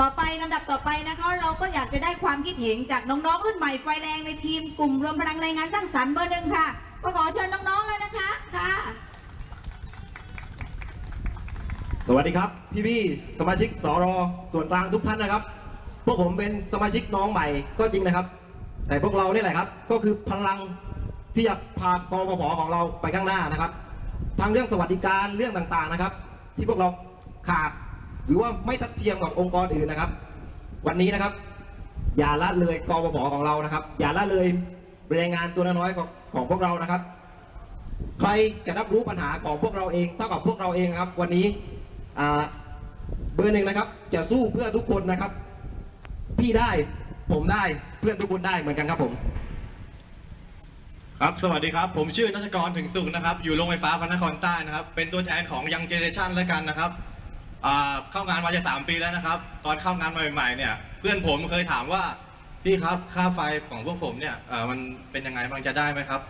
ต่อไปลำดับต่อไปนะคะเราก็อยากจะได้ความคิดเห็นจากน้องๆรุ่นใหม่ไฟแรงในทีมกลุ่มรวมพลังในงานสร้างสรรค์เบอร์หนึ่งค่ะก็ขอเชิญน้องๆเลยนะคะค่ะ สวัสดีครับ พี่พี่ๆสมาชิกสรส่วนกลางทุกท่านนะครับ พวกผมเป็นสมาชิกน้องใหม่ก็จริงนะครับ แต่พวกเราเนี่แหละครับ ก็คือพลังที่จะพากปพของเราไปข้างหน้านะครับทั้งเรื่องสวัสดิการเรื่องต่างๆนะครับ ที่พวกเราขาด หรือว่าไม่ทัดเทียมกับองค์กรอื่นนะครับ วันนี้นะครับ อย่าละเลยกปพของเรานะครับ อย่าละเลยแรงงานตัวน้อยของของพวกเรานะครับ ใครจะรับรู้ปัญหาของพวกเราเองเท่ากับพวกเราเองครับ วันนี้เบอร์หนึ่งนะครับ จะสู้เพื่อทุกคนนะครับ พี่ได้ผมได้เพื่อนทุกคนได้เหมือนกันครับผมครับ สวัสดีครับ ผมชื่อนัชกรถึงสุขนะครับ อยู่โรงไฟฟ้าพระนครใต้นะครับ เป็นตัวแทนของยังเจเนเรชันแล้วกันนะครับ อ่าเข้างานมาจะสามปีแล้วนะครับ ตอนเข้างานใหม่ๆเนี่ย เพื่อนผมเคยถามว่าพี่ครับค่าไฟของพวกผมเนี่ยเอ่อมันเป็นยังไงบางจะได้ไหมครับ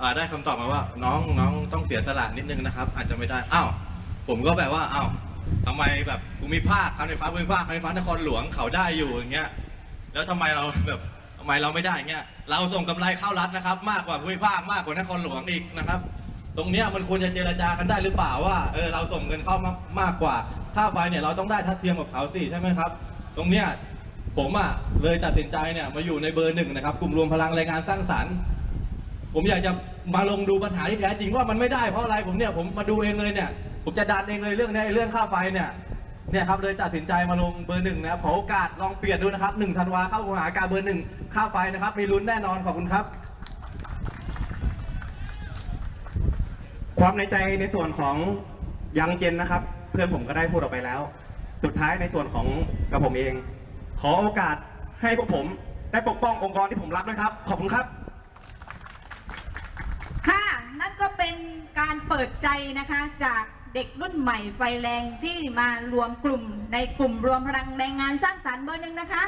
อ่าได้คำตอบมาว่าน้องน้องต้องเสียสละนิดนึงนะครับ อาจจะไม่ได้อ้าวผมก็แบบว่าอ้าวทำไมแบบภูมิภาคการไฟฟ้าภูมิภาคการไฟฟ้านครหลวงเขาได้อยู่อย่างเงี้ยแล้วทำไมเราแบบทำไมเราไม่ได้เงี้ยเราส่งกำไรเข้ารัฐนะครับ มากกว่าภูมิภาคมากกว่านครหลวงอีกนะครับ ตรงเนี้ยมันควรจะเจรจากันได้หรือเปล่าว่าเออเราส่งเงินเข้ามามากกว่า ค่าไฟเนี่ยเราต้องได้ทัดเทียมกับเขาสิใช่ไหมครับ ตรงเนี้ยผมอะเลยตัดสินใจเนี่ยมาอยู่ในเบอร์หนึ่งนะครับ กลุ่มรวมพลังแรงงานสร้างสรรค์ ผมอยากจะมาลงดูปัญหาที่แท้จริงว่ามันไม่ได้เพราะอะไรผมเนี่ยผมมาดูเองเลยเนี่ย ผมจะดันเองเลยเรื่องเนี้ยเรื่องค่าไฟเนี่ยเนี่ยครับเลยตัดสินใจมาลงเบอร์หนึ่งนะครับขอโอกาสลองเปลี่ยนดูนะครับหนึ่งธันวาเข้าหาการเบอร์หนึ่งค่าไฟนะครับมีลุ้นแน่นอนขอบคุณครับ ความในใจในส่วนของยังเจนนะครับ พื่อนผมก็ได้พูดออกไปแล้ว สุดท้ายในส่วนของกับผมเอง ขอโอกาสให้พวกผมได้ปกป้ององค์กรที่ผมรักนะครับ ขอบคุณครับ ค่ะ นั่นก็เป็นการเปิดใจนะคะจากเด็กรุ่นใหม่ไฟแรงที่มารวมกลุ่มในกลุ่มรวมพลังแรงงานสร้างสรรค์เบอร์หนึ่งนะคะ